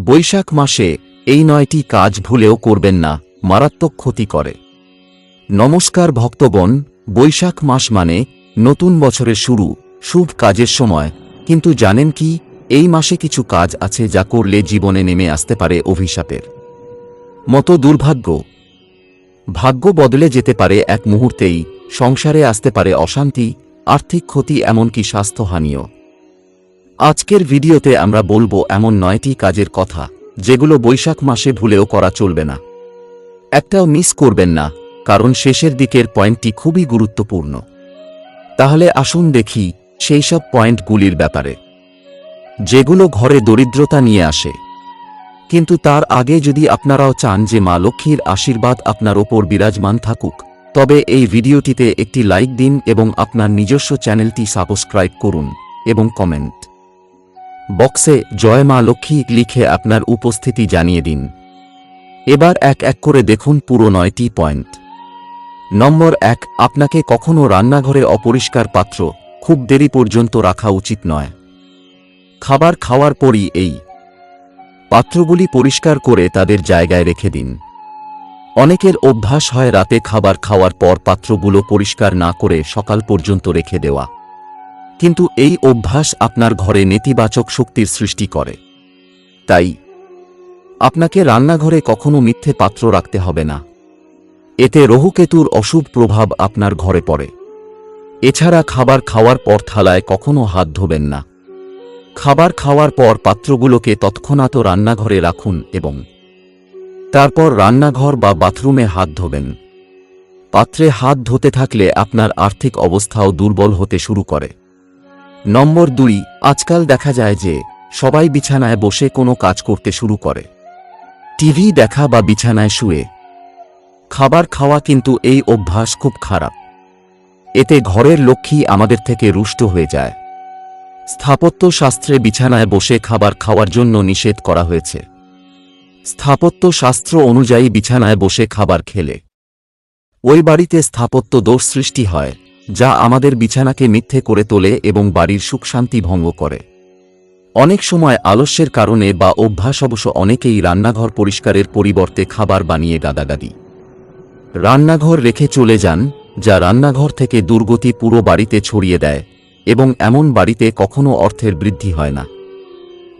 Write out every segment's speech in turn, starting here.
বৈশাখ মাসে এই নয়টি কাজ ভুলেও করবেন না, মারাত্মক ক্ষতি করে। নমস্কার ভক্তগণ, বৈশাখ মাস মানে নতুন বছরের শুরু, শুভ কাজের সময়। কিন্তু জানেন কি, এই মাসে কিছু কাজ আছে যা করলে জীবনে নেমে আসতে পারে অভিশাপের। মতো দুর্ভাগ্য। ভাগ্য বদলে যেতে পারে এক মুহূর্তেই, সংসারে আসতে পারে অশান্তি, আর্থিক ক্ষতি এমনকি স্বাস্থ্যহানিও। আজকের ভিডিওতে আমরা বলব এমন নয়টি কাজের কথা, যেগুলো বৈশাখ মাসে ভুলেও করা চলবে না। একটাও মিস করবেন না, কারণ শেষের দিকের পয়েন্টটি খুবই গুরুত্বপূর্ণ। তাহলে আসুন দেখি সেই সব পয়েন্টগুলির ব্যাপারে। যেগুলো ঘরে দরিদ্রতা নিয়ে আসে। কিন্তু তার আগে যদি আপনারাও চান যে মা লক্ষ্মীর আশীর্বাদ আপনার ওপর বিরাজমান থাকুক, তবে এই ভিডিওটিতে একটি লাইক দিন এবং আপনার নিজস্ব চ্যানেলটি সাবস্ক্রাইব করুন এবং কমেন্ট। বক্সে জয় মা লক্ষ্মী লিখে আপনার উপস্থিতি জানিয়ে দিন। এবার এক এক করে দেখুন পুরো নয়টি পয়েন্ট। নম্বর এক, আপনাকে কখনো রান্নাঘরে অপরিষ্কার পাত্র খুব দেরি পর্যন্ত রাখা উচিত নয়। খাবার খাওয়ার পরই এই। পাত্রগুলি পরিষ্কার করে তাদের জায়গায় রেখে দিন। অনেকের অভ্যাস হয় রাতে খাবার খাওয়ার পর পাত্রগুলো পরিষ্কার না করে সকাল পর্যন্ত রেখে দেওয়া। কিন্তু এই অভ্যাস আপনার ঘরে নেতিবাচক শক্তির সৃষ্টি করে। তাই, আপনাকে রান্নাঘরে কখনো মিথ্যে পাত্র রাখতে হবে না। এতে রহুকেতুর অশুভ প্রভাব আপনার ঘরে পড়ে। এছাড়া খাবার খাওয়ার পর থালায় কখনো হাত ধোবেন না। খাবার খাওয়ার পর পাত্রগুলোকে তৎক্ষণাৎ রান্নাঘরে রাখুন এবং তারপর রান্নাঘর বা বাথরুমে হাত ধোবেন। পাত্রে হাত ধোতে থাকলে আপনার আর্থিক অবস্থাও দুর্বল হতে শুরু করে। নম্বর দুই, আজকাল দেখা যায় যে সবাই বিছানায় বসে কোনো কাজ করতে শুরু করে। টিভি দেখা বা বিছানায় শুয়ে। খাবার খাওয়া কিন্তু এই অভ্যাস খুব খারাপ। এতে ঘরের লক্ষ্মী আমাদের থেকে রুষ্ট হয়ে যায়। স্থাপত্য শাস্ত্রে বিছানায় বসে খাবার খাওয়ার জন্য নিষেধ করা হয়েছে। স্থাপত্য শাস্ত্র অনুযায়ী বিছানায় বসে খাবার খেলে। ওই বাড়িতে স্থাপত্য দোষ সৃষ্টি হয়। যা আমাদের বিছানাকে মিথ্যে করে তোলে এবং বাড়ির সুখ শান্তি ভঙ্গ করে। অনেক সময় আলস্যের কারণে বা অভ্যাস অবশ্য অনেকেই রান্নাঘর পরিষ্কারের পরিবর্তে খাবার বানিয়ে গাদাগাদি। রান্নাঘর রেখে চলে যান, যা রান্নাঘর থেকে দুর্গতি পুরো বাড়িতে ছড়িয়ে দেয় এবং এমন বাড়িতে কখনো অর্থের বৃদ্ধি হয় না।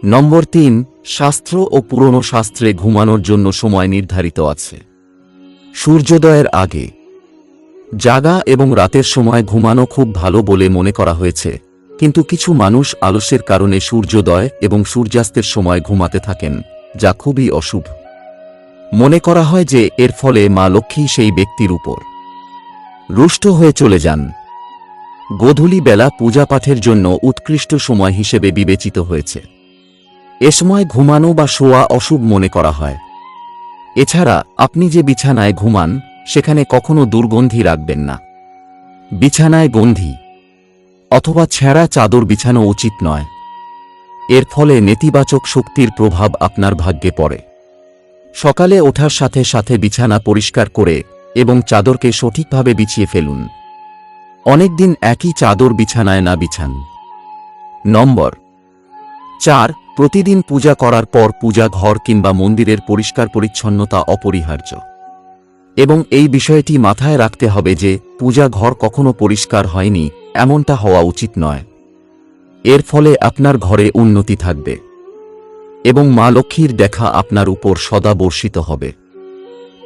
নম্বর তিন, শাস্ত্র ও পুরনো শাস্ত্রে ঘুমানোর জন্য সময় নির্ধারিত আছে। সূর্যোদয়ের আগে জাগা এবং রাতের সময় ঘুমানো খুব ভালো বলে মনে করা হয়েছে। কিন্তু কিছু মানুষ আলস্যের কারণে সূর্যোদয় এবং সূর্যাস্তের সময় ঘুমাতে থাকেন, যা খুবই অশুভ। মনে করা হয় যে এর ফলে মা লক্ষ্মী সেই ব্যক্তির উপর রুষ্ট হয়ে চলে যান। গোধূলি বেলা পূজাপাঠের জন্য উৎকৃষ্ট সময় হিসেবে বিবেচিত হয়েছে। এ সময় ঘুমানো বা শোয়া অশুভ মনে করা হয়। এছাড়া আপনি যে বিছানায় ঘুমান সেখানে কখনো দুর্গন্ধি রাখবেন না। বিছানায় গন্ধি, অথবা ছেঁড়া চাদর বিছানো উচিত নয়। এর ফলে নেতিবাচক শক্তির প্রভাব আপনার ভাগ্যে পড়ে। সকালে ওঠার সাথে সাথে বিছানা পরিষ্কার করে এবং চাদরকে সঠিকভাবে বিছিয়ে ফেলুন। অনেকদিন একই চাদর বিছানায় না বিছান। নম্বর, চার, প্রতিদিন পূজা করার পর পূজা ঘর কিংবা মন্দিরের পরিষ্কার পরিচ্ছন্নতা অপরিহার্য। এবং এই বিষয়টি মাথায় রাখতে হবে যে পূজা ঘর কখনো পরিষ্কার হয়নি, এমনটা হওয়া উচিত নয়। এর ফলে আপনার ঘরে উন্নতি থাকবে। এবং মা লক্ষ্মীর দেখা আপনার উপর সদা বর্ষিত হবে।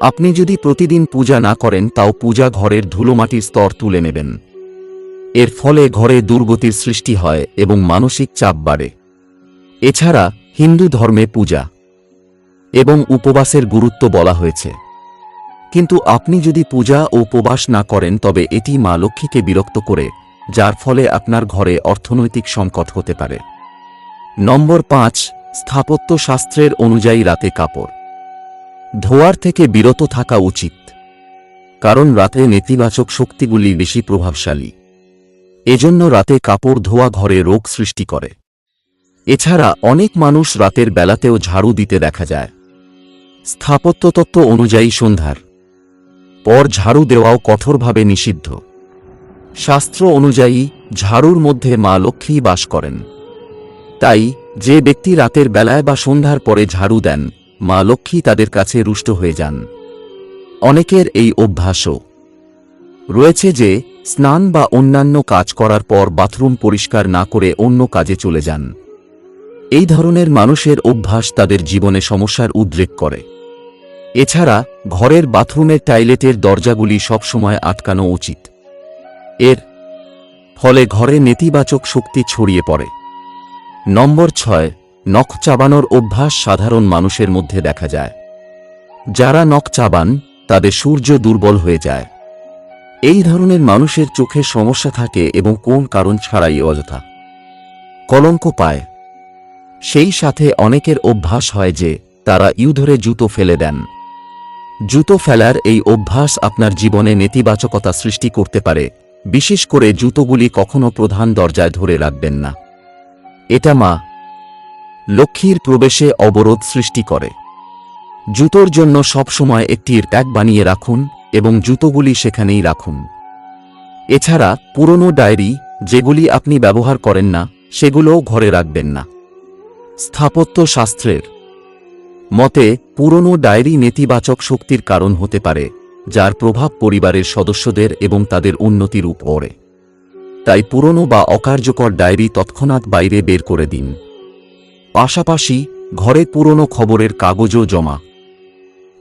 আপনি যদি প্রতিদিন পূজা না করেন, তাও পূজা ঘরের ধুলোমাটির স্তর তুলে নেবেন। এর ফলে ঘরে দুর্গতির সৃষ্টি হয় এবং মানসিক চাপ বাড়ে। এছাড়া হিন্দু ধর্মে পূজা এবং উপবাসের গুরুত্ব বলা হয়েছে। কিন্তু আপনি যদি পূজা ও উপবাস না করেন, তবে এটি মা লক্ষ্মীকে বিরক্ত করে, যার ফলে আপনার ঘরে অর্থনৈতিক সংকট হতে পারে। নম্বর পাঁচ, স্থাপত্য শাস্ত্রের অনুযায়ী রাতে কাপড়। ধোয়ার থেকে বিরত থাকা উচিত, কারণ রাতে নেতিবাচক শক্তিগুলি বেশি প্রভাবশালী। এজন্য রাতে কাপড় ধোয়া ঘরে রোগ সৃষ্টি করে। এছাড়া অনেক মানুষ রাতের বেলাতেও ঝাড়ু দিতে দেখা যায়। স্থাপত্যতত্ত্ব অনুযায়ী সন্ধ্যার পর ঝাড়ু দেওয়াও কঠোরভাবে নিষিদ্ধ। শাস্ত্র অনুযায়ী, ঝাড়ুর মধ্যে মা লক্ষ্মী বাস করেন। তাই, যে ব্যক্তি রাতের বেলায় বা সন্ধ্যার পরে ঝাড়ু দেন, মা লক্ষ্মী তাদের কাছে রুষ্ট হয়ে যান। অনেকের এই অভ্যাসও। রয়েছে যে, স্নান বা অন্যান্য কাজ করার পর বাথরুম পরিষ্কার না করে অন্য কাজে চলে যান। এই ধরনের মানুষের অভ্যাস তাদের জীবনে সমস্যার উদ্রেক করে। এছাড়া ঘরের বাথরুমের টাইলেটের দরজাগুলি সবসময় আটকানো উচিত। এর ফলে ঘরে নেতিবাচক শক্তি ছড়িয়ে পড়ে। নম্বর ছয়, নখ চাবানোর অভ্যাস সাধারণ মানুষের মধ্যে দেখা যায়। যারা নখ চাবান, তাদের সূর্য দুর্বল হয়ে যায়। এই ধরনের মানুষের চোখে সমস্যা থাকে এবং কোন কারণ ছাড়াই অযথা। কলঙ্ক পায়। সেই সাথে অনেকের অভ্যাস হয় যে, তারা ইউধরে জুতো ফেলে দেন। জুতো ফেলার এই অভ্যাস আপনার জীবনে নেতিবাচকতা সৃষ্টি করতে পারে। বিশেষ করে জুতোগুলি কখনো প্রধান দরজায় ধরে রাখবেন না। এটা মা, লক্ষ্মীর প্রবেশে অবরোধ সৃষ্টি করে। জুতোর জন্য সবসময় একটি ট্যাগ বানিয়ে রাখুন এবং জুতোগুলি সেখানেই রাখুন। এছাড়া পুরনো ডায়েরি, যেগুলি আপনি ব্যবহার করেন না, সেগুলোও ঘরে রাখবেন না। স্থাপত্য শাস্ত্রের মতে, পুরনো ডায়েরি নেতিবাচক শক্তির কারণ হতে পারে, যার প্রভাব পরিবারের সদস্যদের এবং তাদের উন্নতির উপরে। তাই পুরনো বা অকার্যকর ডায়েরি তৎক্ষণাৎ বাইরে বের করে দিন। পাশাপাশি, ঘরে পুরনো খবরের কাগজও জমা।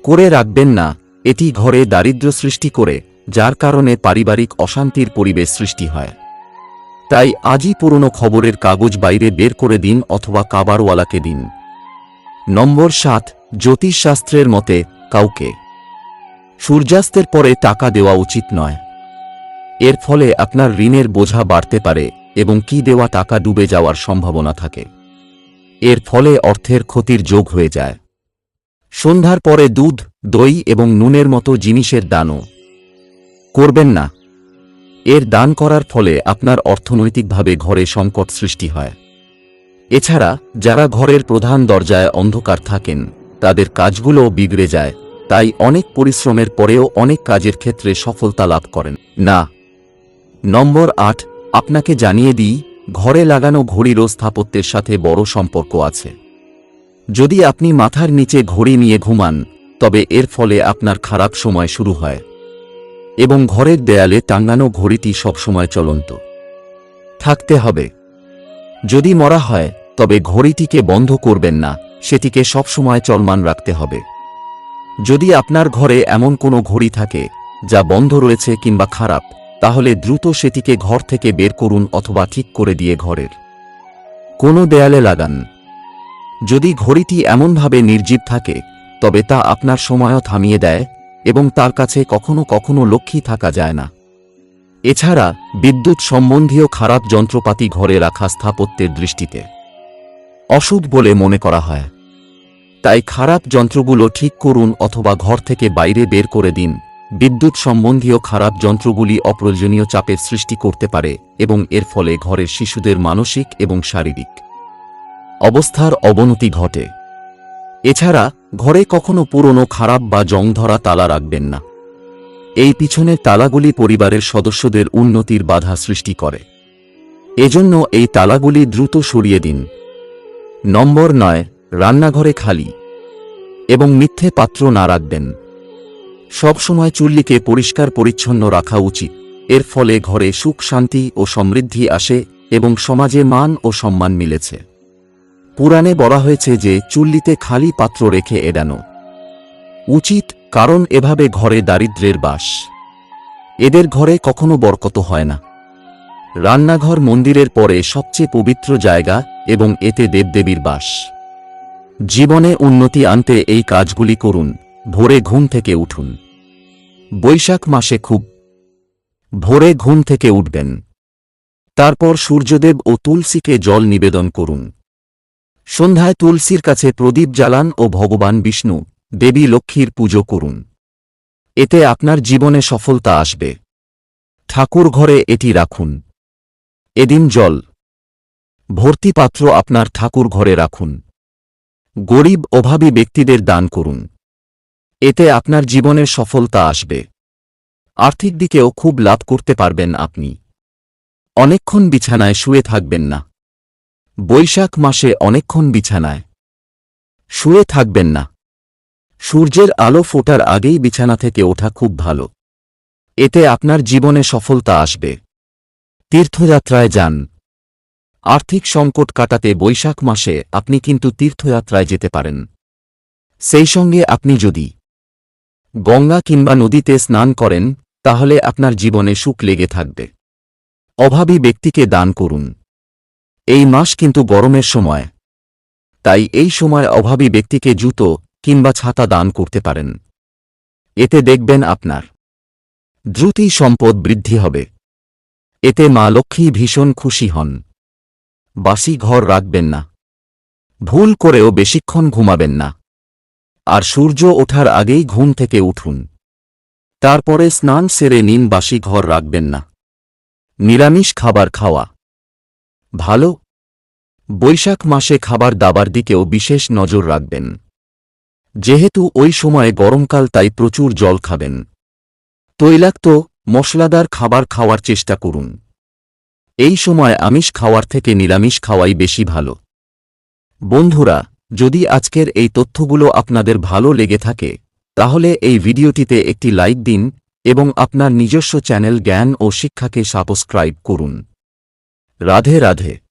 করে রাখবেন না, এটি ঘরে দারিদ্র সৃষ্টি করে, যার কারণে পারিবারিক অশান্তির পরিবেশ সৃষ্টি হয়। তাই আজই পুরনো খবরের কাগজ বাইরে বের করে দিন অথবা কাবারওয়ালাকে দিন। নম্বর সাত, জ্যোতিষশাস্ত্রের মতে কাউকে সূর্যাস্তের পরে টাকা দেওয়া উচিত নয়। এর ফলে আপনার ঋণের বোঝা বাড়তে পারে এবং কি দেওয়া টাকা ডুবে যাওয়ার সম্ভাবনা থাকে। এর ফলে অর্থের ক্ষতির যোগ হয়ে যায়। সন্ধ্যার পরে দুধ, দই এবং নুনের মতো জিনিসের দানও করবেন না। এর দান করার ফলে আপনার অর্থনৈতিকভাবে ঘরে সংকট সৃষ্টি হয়। এছাড়া, যারা ঘরের প্রধান দরজায় অন্ধকার থাকেন, তাদের কাজগুলোও বিগড়ে যায়, তাই অনেক পরিশ্রমের পরেও অনেক কাজের ক্ষেত্রে সফলতা লাভ করেন। না। নম্বর আট, আপনাকে জানিয়ে দিই, ঘরে লাগানো ঘড়িরও স্থাপত্যের সাথে বড় সম্পর্ক আছে। যদি আপনি মাথার নিচে ঘড়ি নিয়ে ঘুমান, তবে এর ফলে আপনার খারাপ সময় শুরু হয়। এবং ঘরের দেয়ালে টাঙ্গানো ঘড়িটি সবসময় চলন্ত। থাকতে হবে। যদি মরা হয় তবে ঘড়িটিকে বন্ধ করবেন না, সেটিকে সবসময় চলমান রাখতে হবে। যদি আপনার ঘরে এমন কোনো ঘড়ি থাকে, যা বন্ধ রয়েছে কিংবা খারাপ, তাহলে দ্রুত সেটিকে ঘর থেকে বের করুন অথবা ঠিক করে দিয়ে ঘরের কোনো দেয়ালে লাগান। যদি ঘড়িটি এমনভাবে নির্জীব থাকে, তবে তা আপনার সময়ও থামিয়ে দেয় এবং তার কাছে কখনো কখনো লক্ষ্মী থাকা যায় না। এছাড়া বিদ্যুৎ সম্বন্ধীয় খারাপ যন্ত্রপাতি ঘরে রাখা স্থাপত্যের দৃষ্টিতে। অশুভ বলে মনে করা হয়। তাই খারাপ যন্ত্রগুলো ঠিক করুন অথবা ঘর থেকে বাইরে বের করে দিন। বিদ্যুৎ সম্বন্ধীয় খারাপ যন্ত্রগুলি অপ্রয়োজনীয় চাপের সৃষ্টি করতে পারে এবং এর ফলে ঘরের শিশুদের মানসিক এবং শারীরিক অবস্থার অবনতি ঘটে। এছাড়া ঘরে কখনো পুরনো খারাপ বা জং ধরা তালা রাখবেন না। এই পিছনের তালাগুলি পরিবারের সদস্যদের উন্নতির বাধা সৃষ্টি করে। এজন্য এই তালাগুলি দ্রুত সরিয়ে দিন। নম্বর নয়, রান্নাঘরে খালি। এবং মিথ্যে পাত্র না রাখবেন। সবসময় চুল্লিকে পরিষ্কার পরিচ্ছন্ন রাখা উচিত। এর ফলে ঘরে সুখ, শান্তি ও সমৃদ্ধি আসে এবং সমাজে মান ও সম্মান মিলেছে। পুরাণে বলা হয়েছে যে, চুল্লিতে খালি পাত্র রেখে এড়ানো উচিত, কারণ এভাবে ঘরে দারিদ্র্যের বাস। এদের ঘরে কখনো বরকত হয় না। রান্নাঘর মন্দিরের পরে সবচেয়ে পবিত্র জায়গা এবং এতে দেবদেবীর বাস। জীবনে উন্নতি আনতে এই কাজগুলি করুন, ভোরে ঘুম থেকে উঠুন। বৈশাখ মাসে খুব ভোরে ঘুম থেকে উঠবেন। তারপর সূর্যদেব ও তুলসীকে জল নিবেদন করুন। সন্ধ্যায় তুলসীর কাছে প্রদীপ জ্বালান ও ভগবান বিষ্ণু দেবী লক্ষ্মীর পুজো করুন। এতে আপনার জীবনে সফলতা আসবে। ঠাকুর ঘরে এটি রাখুন। এদিন জল। ভর্তি পাত্র আপনার ঠাকুর ঘরে রাখুন। গরিব, অভাবী ব্যক্তিদের দান করুন। এতে আপনার জীবনের সফলতা আসবে। আর্থিক দিকেও খুব লাভ করতে পারবেন আপনি। অনেকক্ষণ বিছানায় শুয়ে থাকবেন না। বৈশাখ মাসে অনেকক্ষণ বিছানায়। শুয়ে থাকবেন না। সূর্যের আলো ফোটার আগেই বিছানা থেকে ওঠা খুব ভালো। এতে আপনার জীবনে সফলতা আসবে। তীর্থযাত্রায় যান। আর্থিক সংকট কাটাতে বৈশাখ মাসে আপনি কিন্তু তীর্থযাত্রায় যেতে পারেন। সেই সঙ্গে আপনি যদি গঙ্গা কিংবা নদীতে স্নান করেন, তাহলে আপনার জীবনে সুখ লেগে থাকবে। অভাবী ব্যক্তিকে দান করুন। এই মাস কিন্তু গরমের সময়। তাই এই সময় অভাবী ব্যক্তিকে জুতো কিংবা ছাতা দান করতে পারেন। এতে দেখবেন আপনার দ্রুতই সম্পদ বৃদ্ধি হবে। এতে মা লক্ষ্মী ভীষণ খুশি হন। বাসি ঘর রাখবেন না। ভুল করেও বেশিক্ষণ ঘুমাবেন না। আর সূর্য ওঠার আগেই ঘুম থেকে উঠুন। তারপরে স্নান সেরে নিন, বাসি ঘর রাখবেন না। নিরামিষ খাবার খাওয়া। ভালো। বৈশাখ মাসে খাবার দাবার দিকেও বিশেষ নজর রাখবেন। যেহেতু ওই সময়ে গরমকাল, তাই প্রচুর জল খাবেন। তৈলাক্ত মশলাদার খাবার খাওয়ার চেষ্টা করুন। এই সময় আমিষ খাওয়ার থেকে নিরামিষ খাওয়াই বেশি ভালো। বন্ধুরা, যদি আজকের এই তথ্যগুলো আপনাদের ভালো লেগে থাকে, তাহলে এই ভিডিওটিতে একটি লাইক দিন এবং আপনার নিজস্ব চ্যানেল জ্ঞান ও শিক্ষাকে সাবস্ক্রাইব করুন। রাধে রাধে।